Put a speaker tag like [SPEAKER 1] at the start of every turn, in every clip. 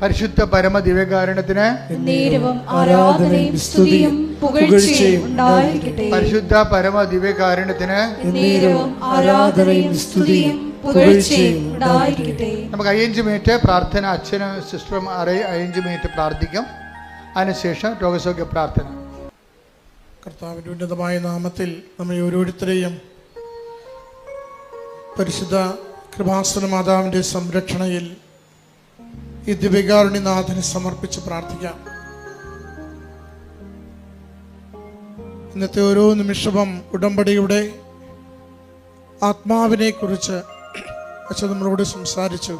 [SPEAKER 1] പരിശുദ്ധ പരമ ദിവ്യകാരണത്തിന്
[SPEAKER 2] ആരാധനയും സ്തുതിയും പുകഴ്ചയും ഉണ്ടായിരിക്കട്ടെ.
[SPEAKER 1] പരിശുദ്ധ പരമ ദിവ്യകാരണത്തിന്
[SPEAKER 2] ആരാധനയും സ്തുതിയും പുകഴ്ചയും ഉണ്ടായിരിക്കട്ടെ.
[SPEAKER 1] നമുക്ക് അയ്യഞ്ച് മിനിറ്റ് പ്രാർത്ഥന അച്ഛനും സിസ്റ്ററും അറേ അയ്യഞ്ച് മിനിറ്റ് പ്രാർത്ഥിക്കും. അതിനുശേഷം രോഗസൗഖ്യ പ്രാർത്ഥന.
[SPEAKER 3] കർത്താവിന്റെ ഉന്നതമായ നാമത്തിൽ നമ്മെ ഓരോരുത്തരെയും പരിശുദ്ധ കൃപാസന മാതാവിന്റെ സംരക്ഷണയിൽ ഈ ദിവ്യകാരുണ്യനാഥന് സമർപ്പിച്ച് പ്രാർത്ഥിക്കാം. ഇന്നത്തെ ഓരോ നിമിഷവും ഉടമ്പടിയുടെ ആത്മാവിനെ കുറിച്ച് അച്ഛൻ നമ്മളോട് സംസാരിച്ചു.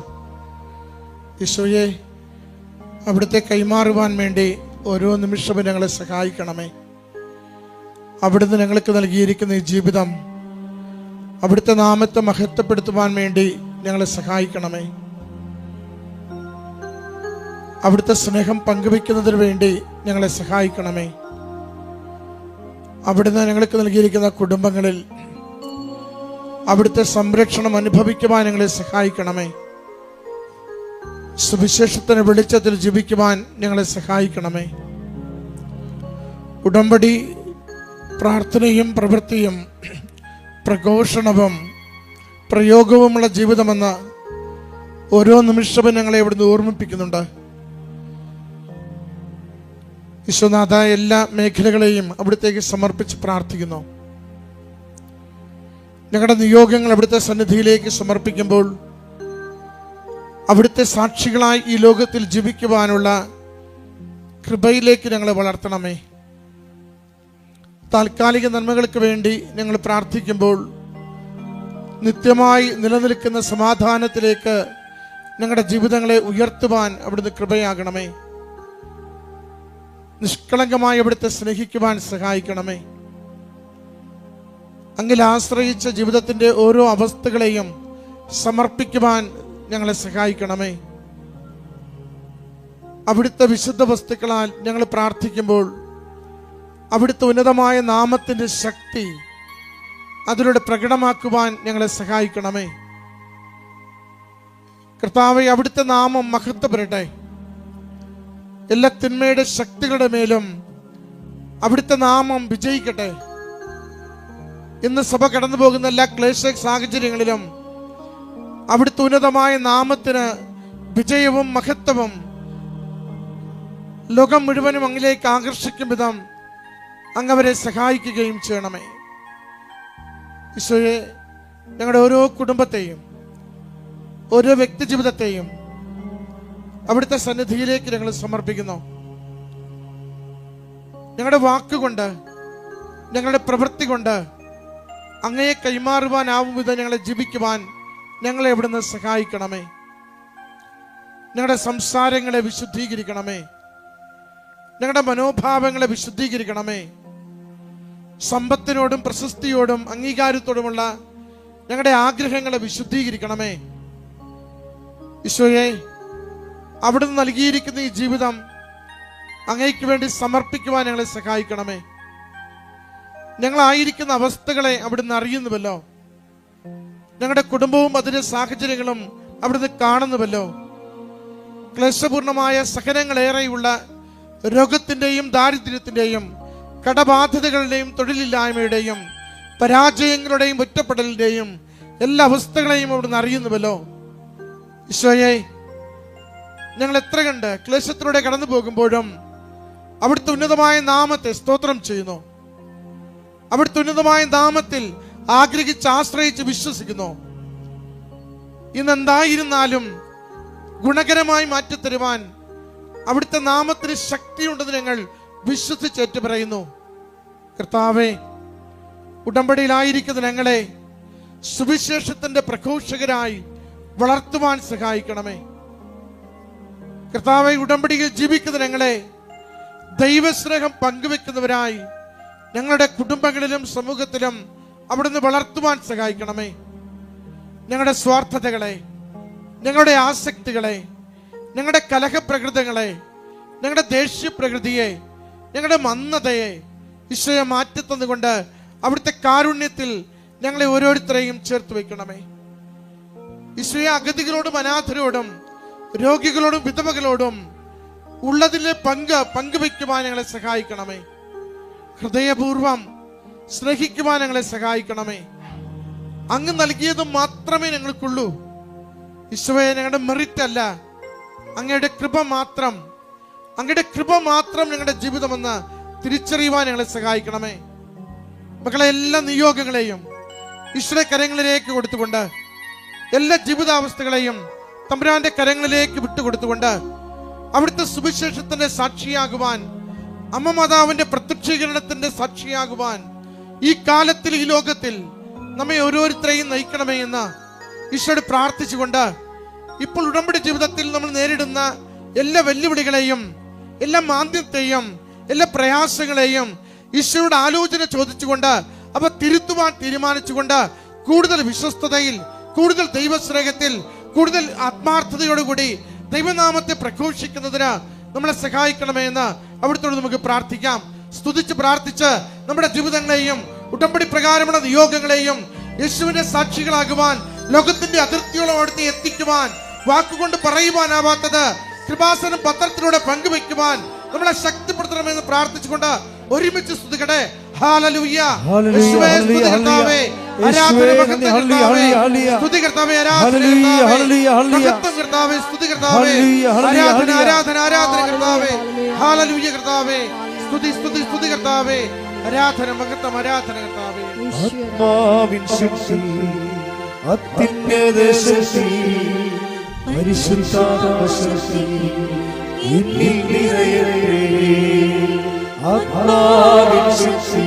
[SPEAKER 3] ഈശോയെ അവിടുത്തെ കൈമാറുവാൻ വേണ്ടി ഓരോ നിമിഷവും ഞങ്ങളെ സഹായിക്കണമേ. അവിടുന്ന് ഞങ്ങൾക്ക് നൽകിയിരിക്കുന്ന ഈ ജീവിതം അവിടുത്തെ നാമത്തെ മഹത്വപ്പെടുത്തുവാൻ വേണ്ടി ഞങ്ങളെ സഹായിക്കണമേ. അവിടുത്തെ സ്നേഹം പങ്കുവെക്കുന്നതിന് വേണ്ടി ഞങ്ങളെ സഹായിക്കണമേ. അവിടുന്ന് ഞങ്ങൾക്ക് നൽകിയിരിക്കുന്ന കുടുംബങ്ങളിൽ അവിടുത്തെ സംരക്ഷണം അനുഭവിക്കുവാൻ ഞങ്ങളെ സഹായിക്കണമേ. സുവിശേഷത്തിന് വെളിച്ചത്തിൽ ജീവിക്കുവാൻ ഞങ്ങളെ സഹായിക്കണമേ. ഉടമ്പടി പ്രാർത്ഥനയും പ്രവൃത്തിയും പ്രഘോഷണവും പ്രയോഗവുമുള്ള ജീവിതമെന്ന് ഓരോ നിമിഷവും ഞങ്ങളെ ഇവിടുന്ന് ഓർമ്മിപ്പിക്കുന്നുണ്ട്. വിശ്വനാഥ എല്ലാ മേഖലകളെയും അവിടത്തേക്ക് സമർപ്പിച്ച് പ്രാർത്ഥിക്കുന്നു. ഞങ്ങളുടെ നിയോഗങ്ങൾ അവിടുത്തെ സന്നിധിയിലേക്ക് സമർപ്പിക്കുമ്പോൾ അവിടുത്തെ സാക്ഷികളായി ഈ ലോകത്തിൽ ജീവിക്കുവാനുള്ള കൃപയിലേക്ക് ഞങ്ങളെ വളർത്തണമേ. താൽക്കാലിക നന്മകൾക്ക് വേണ്ടി ഞങ്ങൾ പ്രാർത്ഥിക്കുമ്പോൾ നിത്യമായി നിലനിൽക്കുന്ന സമാധാനത്തിലേക്ക് ഞങ്ങളുടെ ജീവിതങ്ങളെ ഉയർത്തുവാൻ അവിടുന്ന് കൃപയാകണമേ. നിഷ്കളങ്കമായി അവിടുത്തെ സ്നേഹിക്കുവാൻ സഹായിക്കണമേ. അങ്ങിൽ ആശ്രയിച്ച ജീവിതത്തിന്റെ ഓരോ അവസ്ഥകളെയും സമർപ്പിക്കുവാൻ ഞങ്ങളെ സഹായിക്കണമേ. അവിടുത്തെ വിശുദ്ധ വസ്തുക്കളാൽ ഞങ്ങൾ പ്രാർത്ഥിക്കുമ്പോൾ അവിടുത്തെ ഉന്നതമായ നാമത്തിന്റെ ശക്തി അതിലൂടെ പ്രകടമാക്കുവാൻ ഞങ്ങളെ സഹായിക്കണമേ. കർത്താവെ അവിടുത്തെ നാമം മഹത്വപ്പെടട്ടെ. എല്ലാ തിന്മയുടെ ശക്തികളുടെ മേലും അവിടുത്തെ നാമം വിജയിക്കട്ടെ. ഇന്ന് സഭ കടന്നു പോകുന്ന എല്ലാ ക്ലേശ സാഹചര്യങ്ങളിലും അവിടുത്തെ ഉന്നതമായ നാമത്തിന് വിജയവും മഹത്വവും ലോകം മുഴുവനും അങ്ങിലേക്ക് ആകർഷിക്കും വിധം അങ്ങവരെ സഹായിക്കുകയും ചെയ്യണമേ. ഈശോയെ ഞങ്ങളുടെ ഓരോ കുടുംബത്തെയും ഓരോ വ്യക്തി ജീവിതത്തെയും അവിടുത്തെ സന്നിധിയിലേക്ക് ഞങ്ങൾ സമർപ്പിക്കുന്നു. ഞങ്ങളുടെ വാക്കുകൊണ്ട് ഞങ്ങളുടെ പ്രവൃത്തി കൊണ്ട് അങ്ങയെ കൈമാറുവാനാവും വിധം ഞങ്ങളെ ജീവിക്കുവാൻ ഞങ്ങളെ ഇവിടുന്ന് സഹായിക്കണമേ. ഞങ്ങളുടെ സംസാരങ്ങളെ വിശുദ്ധീകരിക്കണമേ. ഞങ്ങളുടെ മനോഭാവങ്ങളെ വിശുദ്ധീകരിക്കണമേ. സമ്പത്തിനോടും പ്രശസ്തിയോടും അംഗീകാരത്തോടുമുള്ള ഞങ്ങളുടെ ആഗ്രഹങ്ങളെ വിശുദ്ധീകരിക്കണമേ. ഈശോയെ അവിടുന്ന് നൽകിയിരിക്കുന്ന ഈ ജീവിതം അങ്ങേക്ക് വേണ്ടി സമർപ്പിക്കുവാൻ ഞങ്ങളെ സഹായിക്കണമേ. ഞങ്ങളായിരിക്കുന്ന അവസ്ഥകളെ അവിടുന്ന് അറിയുന്നുവല്ലോ. ഞങ്ങളുടെ കുടുംബവും അതിന്റെ സാഹചര്യങ്ങളും അവിടുന്ന് കാണുന്നുവല്ലോ. ക്ലേശപൂർണമായ സഹനങ്ങളേറെയുള്ള രോഗത്തിന്റെയും ദാരിദ്ര്യത്തിന്റെയും കടബാധ്യതകളുടെയും തൊഴിലില്ലായ്മയുടെയും പരാജയങ്ങളുടെയും ഒറ്റപ്പെടലിന്റെയും എല്ലാ അവസ്ഥകളെയും അവിടുന്ന് അറിയുന്നുവല്ലോ. ഈശോയെ ഞങ്ങൾ എത്ര കണ്ട് ക്ലേശത്തിലൂടെ കടന്നു പോകുമ്പോഴും അവിടുത്തെ ഉന്നതമായ നാമത്തെ സ്തോത്രം ചെയ്യുന്നു. അവിടുത്തെ ഉന്നതമായ നാമത്തിൽ ആഗ്രഹിച്ച് ആശ്രയിച്ച് വിശ്വസിക്കുന്നു. ഇന്ന് എന്തായിരുന്നാലും ഗുണകരമായി മാറ്റിത്തരുവാൻ അവിടുത്തെ നാമത്തിന് ശക്തിയുണ്ടെന്ന് ഞങ്ങൾ വിശ്വസിച്ചേറ്റ് പറയുന്നു കർത്താവെ ഉടമ്പടിയിലായിരിക്കുന്ന ഞങ്ങളെ സുവിശേഷത്തിന്റെ പ്രഘോഷകരായി വളർത്തുവാൻ സഹായിക്കണമേ. കർത്താവെ ഉടമ്പടിയിൽ ജീവിക്കുന്ന ഞങ്ങളെ ദൈവസ്നേഹം പങ്കുവെക്കുന്നവരായി ഞങ്ങളുടെ കുടുംബങ്ങളിലും സമൂഹത്തിലും അവിടുന്ന് വളർത്തുവാൻ സഹായിക്കണമേ. ഞങ്ങളുടെ സ്വാർത്ഥതകളെ ഞങ്ങളുടെ ആസക്തികളെ ഞങ്ങളുടെ കലഹപ്രകൃതങ്ങളെ ഞങ്ങളുടെ ദേഷ്യപ്രകൃതിയെ ഞങ്ങളുടെ മന്ദതയെ ഈശോയെ മാറ്റിത്തന്നുകൊണ്ട് അവിടുത്തെ കാരുണ്യത്തിൽ ഞങ്ങളെ ഓരോരുത്തരെയും ചേർത്ത് വയ്ക്കണമേ. ഈശോയെ അഗതികളോടും അനാഥരോടും രോഗികളോടും വിധവകളോടും ഉള്ളതിലെ പങ്ക് പങ്കുവയ്ക്കുവാൻ ഞങ്ങളെ സഹായിക്കണമേ. ഹൃദയപൂർവം സ്നേഹിക്കുവാൻ ഞങ്ങളെ സഹായിക്കണമേ. അങ്ങ് നൽകിയത് മാത്രമേ ഞങ്ങൾക്കുള്ളൂ. ഈശോയെ ഞങ്ങളുടെ മെറിറ്റ് അല്ല. അങ്ങയുടെ കൃപ മാത്രം അങ്ങയുടെ കൃപ മാത്രം ഞങ്ങളുടെ ജീവിതമെന്ന് തിരിച്ചറിയുവാൻ ഞങ്ങളെ സഹായിക്കണമേ. മക്കളെ എല്ലാ നിയോഗങ്ങളെയും ഈശ്വര കരങ്ങളിലേക്ക് കൊടുത്തുകൊണ്ട് എല്ലാ ജീവിതാവസ്ഥകളെയും തമ്പുരാന്റെ കരങ്ങളിലേക്ക് വിട്ടുകൊടുത്തുകൊണ്ട് അവിടുത്തെ സുവിശേഷത്തിന്റെ സാക്ഷിയാകുവാൻ അമ്മ മാതാവിന്റെ പ്രത്യക്ഷീകരണത്തിന്റെ സാക്ഷിയാകുവാൻ ഈ കാലത്തിൽ ഈ ലോകത്തിൽ നമ്മെ ഓരോരുത്തരെയും നയിക്കണമേ എന്ന് ഈശോട് പ്രാർത്ഥിച്ചുകൊണ്ട് ഇപ്പോൾ ഉടമ്പടി ജീവിതത്തിൽ നമ്മൾ നേരിടുന്ന എല്ലാ വെല്ലുവിളികളെയും എല്ലാ മാന്ദ്യത്തെയും എല്ലാ പ്രയാസങ്ങളെയും ഈശോയുടെ ആലോചന ചോദിച്ചുകൊണ്ട് അവ തിരുത്തുവാൻ തീരുമാനിച്ചുകൊണ്ട് കൂടുതൽ വിശ്വസ്തതയിൽ കൂടുതൽ ദൈവസ്നേഹത്തിൽ കൂടുതൽ ആത്മാർത്ഥതയോടുകൂടി ദൈവനാമത്തെ പ്രഘോഷിക്കുന്നതിന് നമ്മളെ സഹായിക്കണമേ എന്ന് അവിടുത്തോട് നമുക്ക് പ്രാർത്ഥിക്കാം. സ്തുതിച്ച് പ്രാർത്ഥിച്ച് നമ്മുടെ ജീവിതങ്ങളെയും ഉടമ്പടി പ്രകാരമുള്ള നിയോഗങ്ങളെയും യേശുവിന്റെ സാക്ഷികളാകുവാൻ ലോകത്തിന്റെ അതിർത്തിയോളം അവിടുത്തെ എത്തിക്കുവാൻ വാക്കുകൊണ്ട് പറയുവാനാവാത്തത് കൃപാസനം പത്രത്തിലൂടെ പങ്കുവെക്കുവാൻ നമ്മളെ ശക്തിപ്പെടുത്തണമെന്ന് പ്രാർത്ഥിച്ചുകൊണ്ട് ഒരുമിച്ച് സ്തുതിക്കട്ടെ.
[SPEAKER 4] ആത്മാവിൻ ശക്തി അത്യുന്നത ശക്തി പരിശുദ്ധാത്മ ശക്തി എന്നിൽ നിറയട്ടെ. ആത്മാവിൻ ശക്തി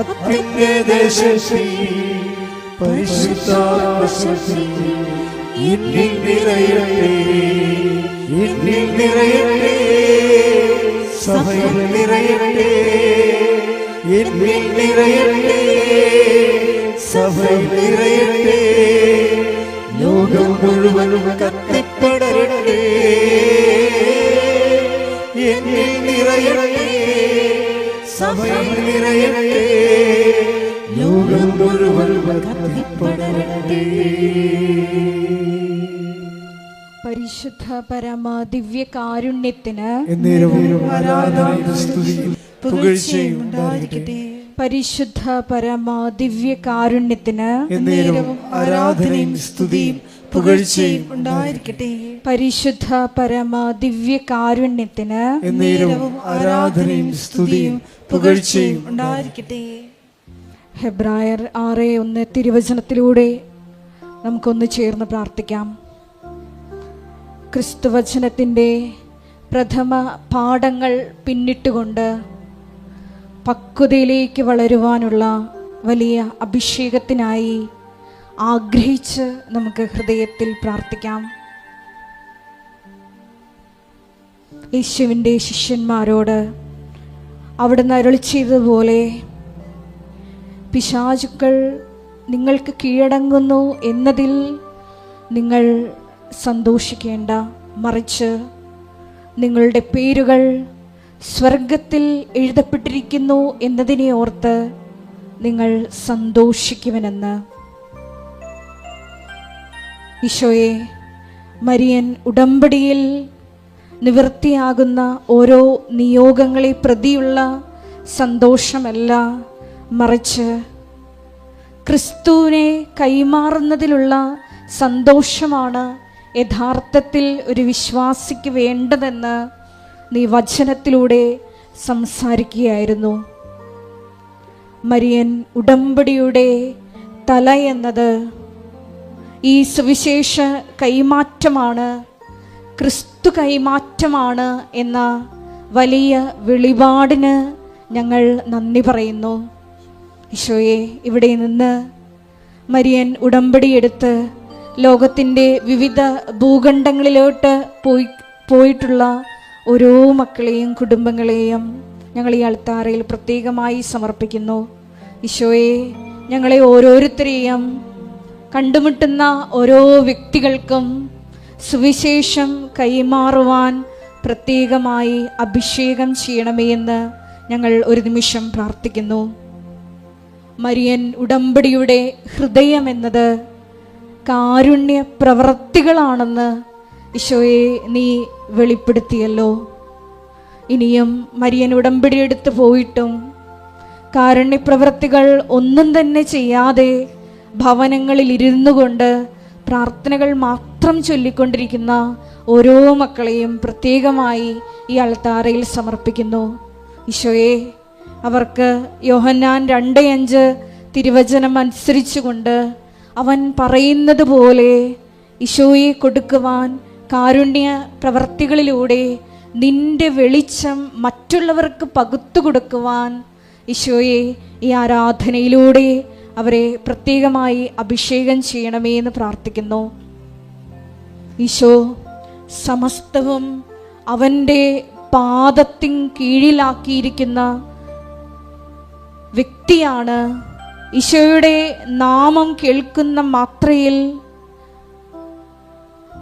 [SPEAKER 4] അത്യുന്നത ശക്തി പരിശുദ്ധാത്മ ശക്തി എന്നിൽ നിറയട്ടെ എന്നിൽ നിറയട്ടെ സഭയിൽ നിറയട്ടെ എന്നിൽ നിറയട്ടെ സഭയിൽ നിറയട്ടെ ലോകം മുഴുവൻ കത്തിപ്പടരട്ടെ എന്നിൽ സഭയിൽ ലോകം മുഴുവൻ കത്തിപ്പടരട്ടെ.
[SPEAKER 2] പരിശുദ്ധ പരമ ദിവ്യ കാരുണ്യത്തിന് പരിശുദ്ധ പരമ ദിവ്യ കാരുണ്യത്തിന്
[SPEAKER 4] ആരാധനയും സ്തുതിയും പുകഴ്ചയും ഉണ്ടായിരിക്കട്ടെ
[SPEAKER 2] പരിശുദ്ധ പരമ ദിവ്യ കാരുണ്യത്തിന്
[SPEAKER 4] എന്നേരവും ആരാധനയും സ്തുതിയും പുകഴ്ചയും ഉണ്ടായിരിക്കട്ടെ.
[SPEAKER 2] ഹെബ്രായർ ആറ് ഒന്ന് തിരുവചനത്തിലൂടെ നമുക്കൊന്ന് ചേർന്ന് പ്രാർത്ഥിക്കാം. ക്രിസ്തുവചനത്തിന്റെ പ്രഥമ പാഠങ്ങൾ പിന്നിട്ടുകൊണ്ട് പക്വതയിലേക്ക് വളരുവാനുള്ള വലിയ അഭിഷേകത്തിനായി ആഗ്രഹിച്ച് നമുക്ക് ഹൃദയത്തിൽ പ്രാർത്ഥിക്കാം. യേശുവിന്റെ ശിഷ്യന്മാരോട് അവിടുന്ന് അരുളി ചെയ്തതുപോലെ പിശാചുക്കൾ നിങ്ങൾക്ക് കീഴടങ്ങുന്നു എന്നതിൽ നിങ്ങൾ സന്തോഷിക്കേണ്ട. മറിച്ച് നിങ്ങളുടെ പേരുകൾ സ്വർഗത്തിൽ എഴുതപ്പെട്ടിരിക്കുന്നു എന്നതിനെ ഓർത്ത് നിങ്ങൾ സന്തോഷിക്കുമെന്ന്. ഈശോയെ മരിയൻ ഉടമ്പടിയിൽ നിവൃത്തിയാകുന്ന ഓരോ നിയോഗങ്ങളെ പ്രതിയുള്ള സന്തോഷമല്ല. മറിച്ച് ക്രിസ്തുവിനെ കൈമാറുന്നതിലുള്ള സന്തോഷമാണ് യഥാർത്ഥത്തിൽ ഒരു വിശ്വാസിക്ക് വേണ്ടതെന്ന് നീ വചനത്തിലൂടെ സംസാരിക്കുകയായിരുന്നു. മരിയൻ ഉടമ്പടിയുടെ തല എന്നത് ഈ സുവിശേഷ കൈമാറ്റമാണ് ക്രിസ്തു കൈമാറ്റമാണ് എന്ന വലിയ വെളിപാടിന് ഞങ്ങൾ നന്ദി പറയുന്നു. ഈശോയെ ഇവിടെ നിന്ന് മരിയൻ ഉടമ്പടിയെടുത്ത് ലോകത്തിന്റെ വിവിധ ഭൂഖണ്ഡങ്ങളിലോട്ട് പോയി പോയിട്ടുള്ള ഓരോ മക്കളെയും കുടുംബങ്ങളെയും ഞങ്ങൾ ഈ അൾത്താറയിൽ പ്രത്യേകമായി സമർപ്പിക്കുന്നു. ഈശോയെ ഞങ്ങളെ ഓരോരുത്തരെയും കണ്ടുമുട്ടുന്ന ഓരോ വ്യക്തികൾക്കും സുവിശേഷം കൈമാറുവാൻ പ്രത്യേകമായി അഭിഷേകം ചെയ്യണമേ എന്ന് ഞങ്ങൾ ഒരു നിമിഷം പ്രാർത്ഥിക്കുന്നു. മരിയൻ ഉടമ്പടിയുടെ ഹൃദയം എന്നത് കാരുണ്യ പ്രവൃത്തികളാണെന്ന് ഈശോയെ നീ വെളിപ്പെടുത്തിയല്ലോ. ഇനിയും മരിയൻ ഉടമ്പടിയെടുത്ത് പോയിട്ടും കാരുണ്യപ്രവൃത്തികൾ ഒന്നും തന്നെ ചെയ്യാതെ ഭവനങ്ങളിൽ ഇരുന്നു കൊണ്ട് പ്രാർത്ഥനകൾ മാത്രം ചൊല്ലിക്കൊണ്ടിരിക്കുന്ന ഓരോ മക്കളെയും പ്രത്യേകമായി ഈ അൾത്താറയിൽ സമർപ്പിക്കുന്നു. ഈശോയെ അവർക്ക് യോഹന്നാൻ രണ്ട് അഞ്ച് തിരുവചനം അനുസരിച്ചുകൊണ്ട് അവൻ പറയുന്നത് പോലെ ഈശോയെ കൊടുക്കുവാൻ കാരുണ്യ പ്രവർത്തികളിലൂടെ നിന്റെ വെളിച്ചം മറ്റുള്ളവർക്ക് പകുത്തു കൊടുക്കുവാൻ ഈശോയെ ഈ ആരാധനയിലൂടെ അവരെ പ്രത്യേകമായി അഭിഷേകം ചെയ്യണമേ എന്ന് പ്രാർത്ഥിക്കുന്നു. ഈശോ സമസ്തവും അവന്റെ പാദത്തിൻ കീഴിലാക്കിയിരിക്കുന്ന വ്യക്തിയാണ് ഈശോയുടെ നാമം കേൾക്കുന്ന മാത്രയിൽ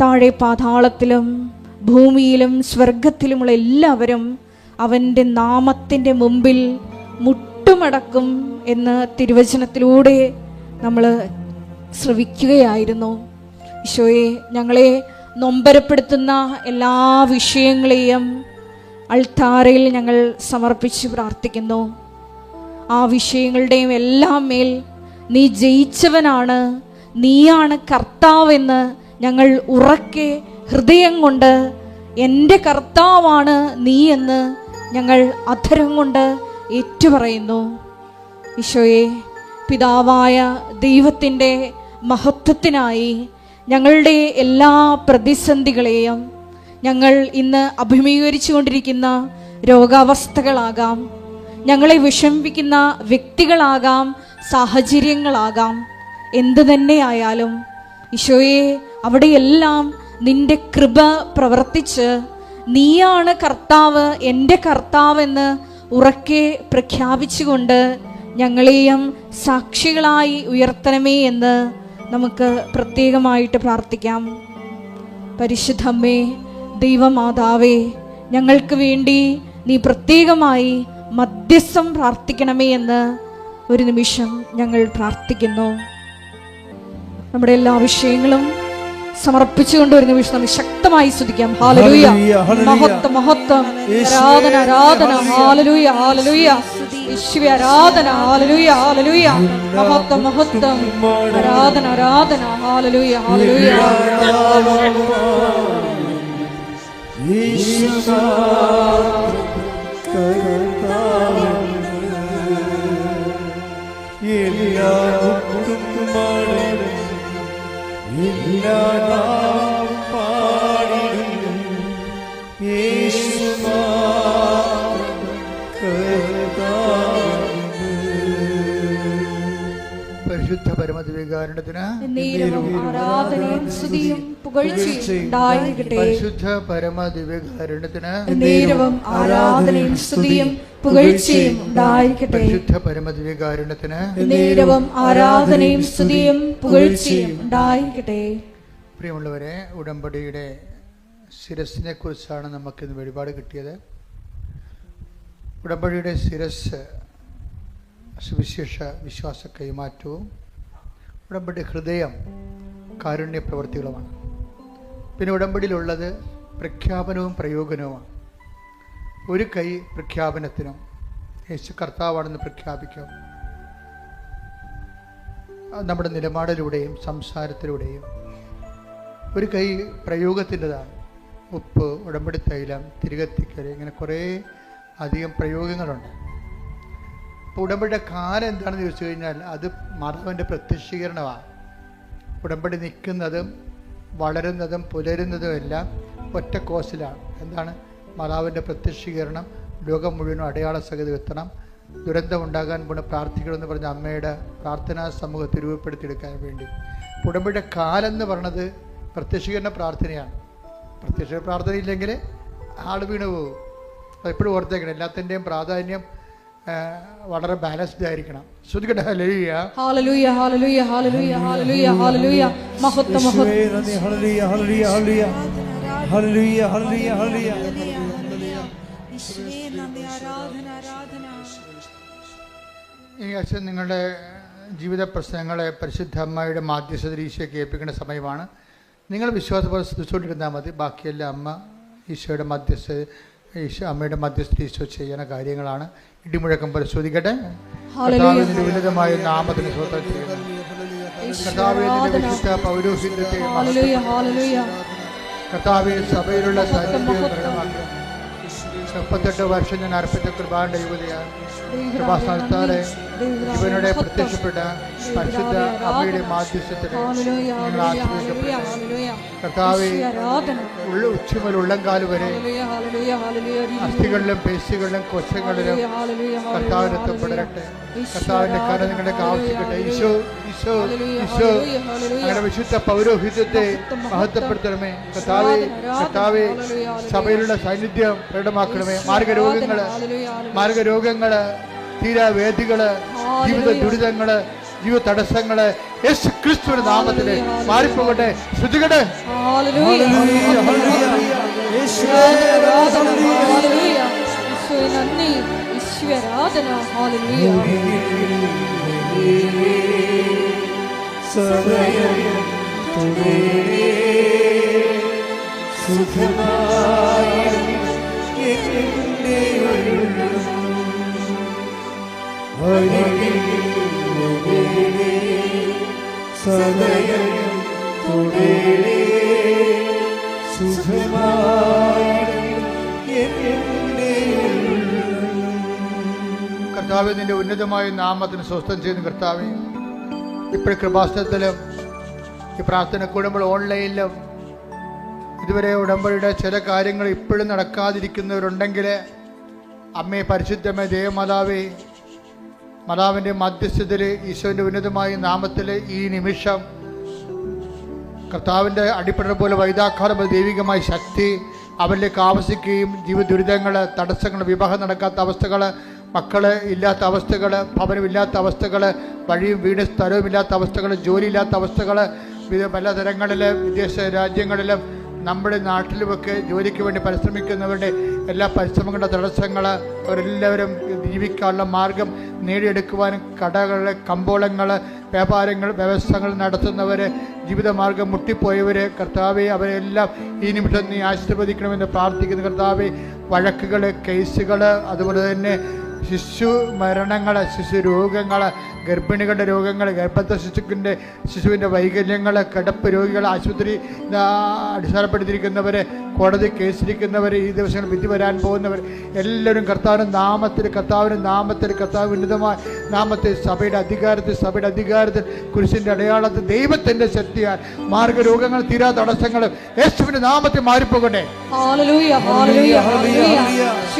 [SPEAKER 2] താഴെ പാതാളത്തിലും ഭൂമിയിലും സ്വർഗത്തിലുമുള്ള എല്ലാവരും അവന്റെ നാമത്തിന്റെ മുമ്പിൽ മുട്ടുമടക്കും എന്ന് തിരുവചനത്തിലൂടെ നമ്മൾ ശ്രവിക്കുകയായിരുന്നു. ഈശോയെ ഞങ്ങളെ നൊമ്പരപ്പെടുത്തുന്ന എല്ലാ വിഷയങ്ങളെയും അൾത്താരയിൽ ഞങ്ങൾ സമർപ്പിച്ച് പ്രാർത്ഥിക്കുന്നു. ആ വിഷയങ്ങളുടെയും എല്ലാം മേൽ നീ ജയിച്ചവനാണ് നീയാണ് കർത്താവെന്ന് ഞങ്ങൾ ഉറക്കെ ഹൃദയം കൊണ്ട് എന്റെ കർത്താവാണ് നീ എന്ന് ഞങ്ങൾ അധരം കൊണ്ട് ഏറ്റുപറയുന്നു. ഈശോയെ പിതാവായ ദൈവത്തിന്റെ മഹത്വത്തിനായി ഞങ്ങളുടെ എല്ലാ പ്രതിസന്ധികളെയും ഞങ്ങൾ ഇന്ന് അഭിമുഖീകരിച്ചു കൊണ്ടിരിക്കുന്ന രോഗാവസ്ഥകളാകാം ഞങ്ങളെ വിഷമിപ്പിക്കുന്ന വ്യക്തികളാകാം സാഹചര്യങ്ങളാകാം എന്തു തന്നെയായാലും ഈശോയെ അവിടെയെല്ലാം നിന്റെ കൃപ പ്രവർത്തിച്ച് നീയാണ് കർത്താവ് എന്റെ കർത്താവെന്ന് ഉറക്കെ പ്രഖ്യാപിച്ചുകൊണ്ട് ഞങ്ങളെയും സാക്ഷികളായി ഉയർത്തണമേ എന്ന് നമുക്ക് പ്രത്യേകമായിട്ട് പ്രാർത്ഥിക്കാം. പരിശുദ്ധമ്മേ ദൈവമാതാവേ ഞങ്ങൾക്ക് വേണ്ടി നീ പ്രത്യേകമായി മധ്യസ്ഥം പ്രാർത്ഥിക്കണമേ എന്ന് ഒരു നിമിഷം ഞങ്ങൾ പ്രാർത്ഥിക്കുന്നു. നമ്മുടെ എല്ലാ വിഷയങ്ങളും സമർപ്പിച്ചുകൊണ്ട് ഒരു നിമിഷം നമുക്ക് ശക്തമായി സ്തുതിക്കാം. ഹാലലൂയ. മഹത്വം മഹത്വം. ആരാധന ആരാധന. ഹാലലൂയ ഹാലലൂയ യേശുവേ ആരാധന. ഹാലലൂയ ഹാലലൂയ മഹത്വം മഹത്വം. ആരാധന ആരാധന. ഹാലലൂയ ഹാലലൂയ
[SPEAKER 1] പരിശുദ്ധ പരമദിവികാരണത്തിന്
[SPEAKER 2] നേരവും ആരാധനയും സ്തുതിയും പുകഴ്ചയും
[SPEAKER 1] പരിശുദ്ധ
[SPEAKER 2] നേരവും ആരാധനയും സ്തുതിയും പുകഴ്ചയും ഉണ്ടായിരിക്കട്ടെ.
[SPEAKER 1] പരിശുദ്ധ പരമദിവികാരണത്തിന്
[SPEAKER 2] നേരവും ആരാധനയും സ്തുതിയും പുകഴ്ചയും ഉണ്ടായിരിക്കട്ടെ.
[SPEAKER 1] പ്രിയമുള്ളവരെ ഉടമ്പടിയുടെ ശിരസിനെ കുറിച്ചാണ് നമുക്കിന്ന് വെളിപാട് കിട്ടിയത്. ഉടമ്പടിയുടെ ശിരസ് സുവിശേഷ വിശ്വാസ കൈമാറ്റവും ഉടമ്പടി ഹൃദയം കാരുണ്യ പ്രവൃത്തികളുമാണ് പിന്നെ ഉടമ്പടിയിലുള്ളത് പ്രഖ്യാപനവും പ്രയോഗനവുമാണ്. ഒരു കൈ പ്രഖ്യാപനത്തിനും യേശു കർത്താവാണെന്ന് പ്രഖ്യാപിക്കും. നമ്മുടെ നിലപാടിലൂടെയും സംസാരത്തിലൂടെയും. ഒരു കൈ പ്രയോഗത്തിന്റെതാണ്. ഉപ്പ് ഉടമ്പടി തൈലം തിരികത്തിക്കൽ ഇങ്ങനെ കുറേ അധികം പ്രയോഗങ്ങളുണ്ട്. അപ്പോൾ ഉടമ്പടിയുടെ കാലം എന്താണെന്ന് ചോദിച്ചു കഴിഞ്ഞാൽ അത് മാതാവിന്റെ പ്രത്യക്ഷീകരണമാണ്. ഉടമ്പടി നിൽക്കുന്നതും വളരുന്നതും പുലരുന്നതും എല്ലാം ഒറ്റ കോസിലാണ്. എന്താണ്? മാതാവിന്റെ പ്രത്യക്ഷീകരണം ലോകം മുഴുവനും അടയാള സഹിതം എത്തണം. ദുരന്തമുണ്ടാകാൻ പോണ പ്രാർത്ഥിക്കണമെന്ന് പറഞ്ഞ അമ്മയുടെ പ്രാർത്ഥനാ സമൂഹത്തെ രൂപപ്പെടുത്തിയെടുക്കാൻ വേണ്ടി. ഉടമ്പടിയുടെ കാലം എന്ന് പറഞ്ഞത് പ്രത്യക്ഷീകരണ പ്രാർത്ഥനയാണ്. പ്രത്യക്ഷ പ്രാർത്ഥന ഇല്ലെങ്കിൽ ആൾ വീണ് പോകും എപ്പോഴും ഓർത്തേക്കണം. എല്ലാത്തിന്റെയും പ്രാധാന്യം വളരെ ബാലൻസ്ഡ് ആയിരിക്കണം. ശ്രദ്ധിക്കട്ടെ hallelujah
[SPEAKER 2] hallelujah hallelujah hallelujah hallelujah hallelujah
[SPEAKER 4] hallelujah നന്ദി ആരാധന ആരാധന
[SPEAKER 1] ഈ അച്ഛൻ നിങ്ങളുടെ ജീവിത പ്രശ്നങ്ങളെ പരിശുദ്ധ അമ്മയുടെ മാധ്യസ്ഥതയിൽ ഈശോയെ കേൾപ്പിക്കേണ്ട സമയമാണ്. നിങ്ങൾ വിശ്വാസപോലെ ശ്രദ്ധിച്ചുകൊണ്ടിരുന്നാൽ മതി. ബാക്കിയെല്ലാം അമ്മ ഈശോയുടെ മധ്യസ്ഥ ഈശോ അമ്മയുടെ മധ്യസ്ഥ ഈശോ ചെയ്യുന്ന കാര്യങ്ങളാണ്. ഇടിമുഴക്കം പരിശോധിക്കട്ടെ. കർത്താവിന്റെ ഉന്നതമായ നാമത്തിന് സ്വന്തം കർത്താവിന്റെ വിശുദ്ധ പൗരോഹിത്യത്തെ സഭയിലുള്ള സാന്നിധ്യം പ്രകടമാക്കുക മുപ്പത്തെട്ട് വർഷം ഞാൻ അർപ്പിച്ച കൃപാന്റെ യുവതിയാണ് കൃപാസ്ഥാനത്താറെ ഇവനുടെ പ്രത്യക്ഷപ്പെട്ട പരിശുദ്ധ അമ്മയുടെ മാധ്യസ്ഥത്തിന് ആശ്രയിക്കപ്പെട്ടു കർത്താവെ ഉള്ള ഉച്ചമുതൽ ഉള്ളംകാൽ വരെ അസ്ഥികളിലും പേശികളിലും കൊച്ചങ്ങളിലും
[SPEAKER 2] ഹാലലൂയ
[SPEAKER 1] കർത്താവിന് കർത്താവിന്റെ കര നിങ്ങളുടെ ആവശ്യപ്പെട്ടെ ഈശോ ഈശോ ഈശോ. അങ്ങനെ വിശുദ്ധ പൗരോഹിത്യത്തെ മഹത്വപ്പെടുത്തണമേ. കർത്താവെ കർത്താവെ സഭയിലുള്ള സാന്നിധ്യം പ്രകടമാക്കണമേ. മാർഗരോഗങ്ങൾ മാർഗരോഗങ്ങൾ തീരാവേദികൾ ജീവിത ദുരിതങ്ങൾ ജീവിത തടസ്സങ്ങൾ യേശു ക്രിസ്തുവിന്റെ നാമത്തിൽ മാറിപ്പോകട്ടെ. ശ്രുതികട്ടെ
[SPEAKER 2] സുഖമായ. ഹാലലൂയ
[SPEAKER 1] കർത്താവ് നിന്റെ ഉന്നതമായ നാമത്തിന് സ്വസ്ഥം ചെയ്യുന്ന കർത്താവ് ഇപ്പോൾ കൃപാസ്ഥലത്തിലും ഈ പ്രാർത്ഥന കൂടുമ്പോൾ ഓൺലൈനിലും ഇതുവരെ ഉടമ്പടിയുടെ ചില കാര്യങ്ങൾ ഇപ്പോഴും നടക്കാതിരിക്കുന്നവരുണ്ടെങ്കിൽ അമ്മയെ പരിശുദ്ധമേ ദേവമാതാവേ മാതാവിന്റെ മധ്യസ്ഥതയിൽ ഈശോന്റെ ഉന്നതമായ നാമത്തിൽ ഈ നിമിഷം കർത്താവിന്റെ അടിപ്പട പോലെ വൈതാക്കാരം ദൈവികമായ ശക്തി അവരിലേക്ക് ആവശിക്കുകയും ജീവ ദുരിതങ്ങൾ തടസ്സങ്ങൾ വിവാഹം നടക്കാത്ത അവസ്ഥകൾ മക്കൾ ഇല്ലാത്ത അവസ്ഥകൾ ഭവനമില്ലാത്ത അവസ്ഥകൾ വഴിയും വീട് സ്ഥലവുമില്ലാത്ത അവസ്ഥകൾ ജോലിയില്ലാത്ത അവസ്ഥകൾ പല തരങ്ങളിൽ വിദേശ രാജ്യങ്ങളിലും നമ്മുടെ നാട്ടിലുമൊക്കെ ജോലിക്ക് വേണ്ടി പരിശ്രമിക്കുന്നവരുടെ എല്ലാ പരിശ്രമങ്ങളുടെ തടസ്സങ്ങൾ അവരെല്ലാവരും ജീവിക്കാനുള്ള മാർഗം നേടിയെടുക്കുവാനും കടകൾ കമ്പോളങ്ങൾ വ്യാപാരങ്ങൾ വ്യവസ്ഥകൾ നടത്തുന്നവർ ജീവിതമാർഗം മുട്ടിപ്പോയവർ കർത്താവെ അവരെല്ലാം ഈ നിമിഷം നീ ആശീർവദിക്കണമെന്ന് പ്രാർത്ഥിക്കുന്ന. കർത്താവെ വഴക്കുകൾ കേസുകൾ അതുപോലെ തന്നെ ശിശു മരണങ്ങൾ ശിശു രോഗങ്ങൾ ഗർഭിണികളുടെ രോഗങ്ങൾ ഗർഭത്തെ ശിശുക്കിന്റെ ശിശുവിന്റെ വൈകല്യങ്ങൾ കിടപ്പ് രോഗികൾ ആശുപത്രി അടിസ്ഥാനപ്പെടുത്തിയിരിക്കുന്നവർ കോടതി കേസിരിക്കുന്നവർ ഈ ദിവസങ്ങൾ വിധി വരാൻ പോകുന്നവർ എല്ലാവരും കർത്താവിനും നാമത്തിൽ കർത്താവിനും നാമത്തിൽ കർത്താവ് ഉന്നതമായ നാമത്തിൽ സഭയുടെ അധികാരത്തിൽ സഭയുടെ അധികാരത്തിൽ കുരിശിന്റെ അടയാളത്തിൽ ദൈവത്തിന്റെ ശക്തിയാൽ മാർഗരോഗങ്ങൾ തീരാ തടസ്സങ്ങൾ യേശുവിന്റെ നാമത്തിൽ മാറിപ്പോകട്ടെ.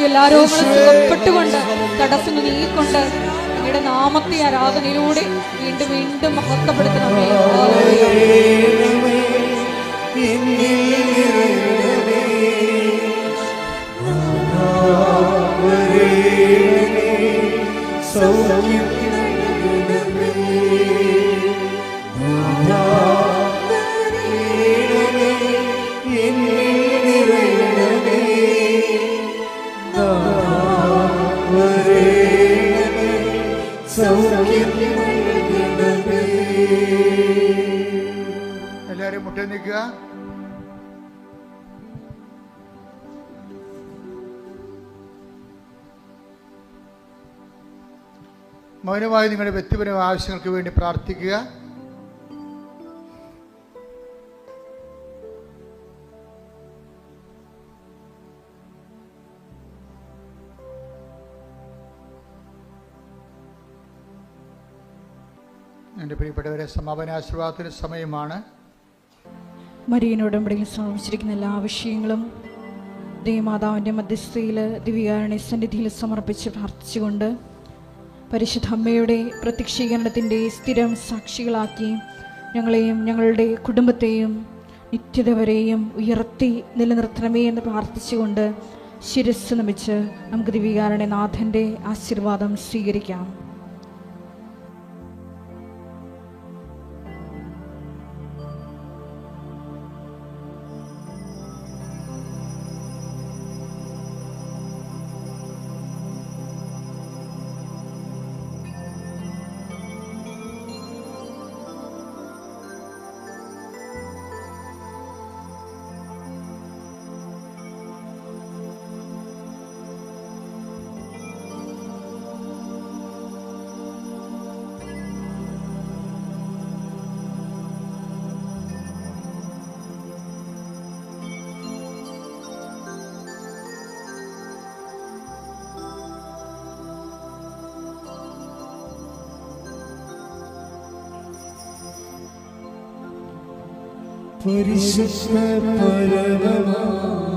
[SPEAKER 2] എല്ലാരോഗങ്ങളും സുഖപ്പെട്ടുകൊണ്ട് തടസ്സങ്ങൾ നീക്കൊണ്ട് അങ്ങയുടെ നാമത്തെ ആരാധനയിലൂടെ വീണ്ടും വീണ്ടും മഹത്വപ്പെടുത്തണമേ ഹാലലൂയ
[SPEAKER 1] എല്ലാവരും മുട്ട നിൽക്കുക മൗനമായി നിങ്ങളുടെ വ്യക്തിപരമായ ആവശ്യങ്ങൾക്ക് വേണ്ടി പ്രാർത്ഥിക്കുക. എന്റെ പ്രിയപ്പെട്ടവരെ സമാപനാശീർവാദത്തിന് സമയമാണ്.
[SPEAKER 2] മരിയൻ ഉടമ്പടിയിൽ സമർപ്പിച്ചിരിക്കുന്ന എല്ലാ ആവശ്യങ്ങളും ദേവമാതാവിന്റെ മധ്യസ്ഥയിൽ ദിവ്യകാരണ സന്നിധിയിൽ സമർപ്പിച്ച് പ്രാർത്ഥിച്ചുകൊണ്ട് പരിശുദ്ധ അമ്മയുടെ പ്രത്യക്ഷീകരണത്തിന്റെ സ്ഥിരം സാക്ഷികളാക്കി ഞങ്ങളെയും ഞങ്ങളുടെ കുടുംബത്തെയും നിത്യത വരെയും ഉയർത്തി നിലനിർത്തണമേ എന്ന് പ്രാർത്ഥിച്ചുകൊണ്ട് ശിരസ് നമിച്ച് നമുക്ക് ദിവ്യകാരണനാഥന്റെ ആശീർവാദം സ്വീകരിക്കാം.
[SPEAKER 4] പരിശുദ്ധ പരമമാ